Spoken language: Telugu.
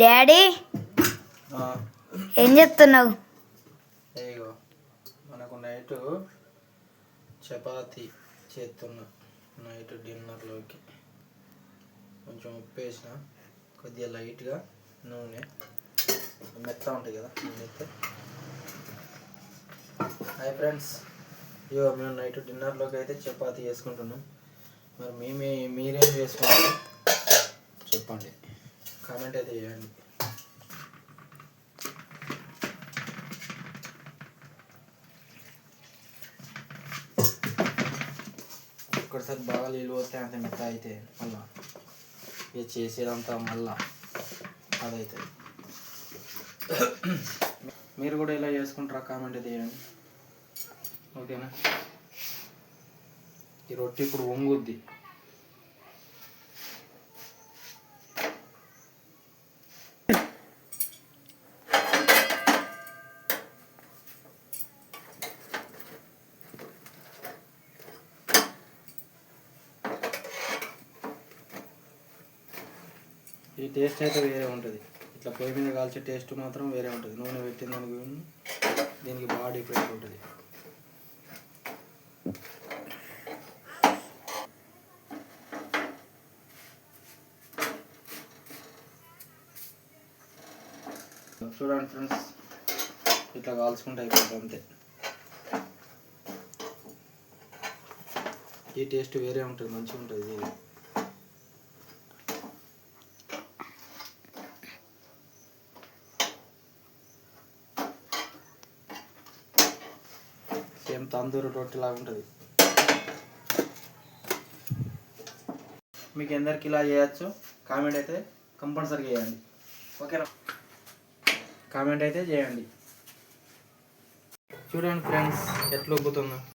డాడీ ఏం చెప్తున్నావు మనకు నైట్ చపాతి చేస్తున్నా. నైట్ డిన్నర్లోకి. కొంచెం ఉప్పు వేసిన కొద్దిగా లైట్గా నూనె. మెత్త ఉంటుంది కదా నూనె హాయ్ ఫ్రెండ్స్. ఇగో మేము నైట్ డిన్నర్లోకి అయితే చపాతి వేసుకుంటున్నాం మరి మేమే మీరేం చేసుకుంటారు చెప్పండి. కామెంట్ అయితే చేయండి. ఒక్కసారి బాగా నీళ్ళు పోతే అంత మెత్త అయితే మళ్ళా ఇక చేసేదంతా మళ్ళా అదైతుంది. మీరు కూడా ఇలా చేసుకుంటారా? కామెంట్ అయితే చేయండి. ఓకేనా? ఈ రొట్టె ఇప్పుడు వంగుద్ది. ఈ టేస్ట్ అయితే వేరే ఉంటుంది. ఇట్లా పొయ్యి మీద కాల్చే టేస్ట్ మాత్రం వేరే ఉంటుంది. నూనె పెట్టిన దానికి దీనికి బాగా డిఫరెంట్ ఉంటుంది. చూడండి ఫ్రెండ్స్ ఇట్లా కాల్చుకుంటే అయిపోతుంది అంతే. ఈ టేస్ట్ వేరే ఉంటుంది మంచిగా ఉంటుంది సేమ్ తందూరి రొట్టె లాగా ఉంటుంది. మీకు ఎందరికి ఇలా చేయొచ్చు. కామెంట్ అయితే కంపల్సరీ చేయండి. ఓకేనా? కామెంట్ అయితే చేయండి. చూడండి ఫ్రెండ్స్ ఎట్లా ఉబ్బుతుందో.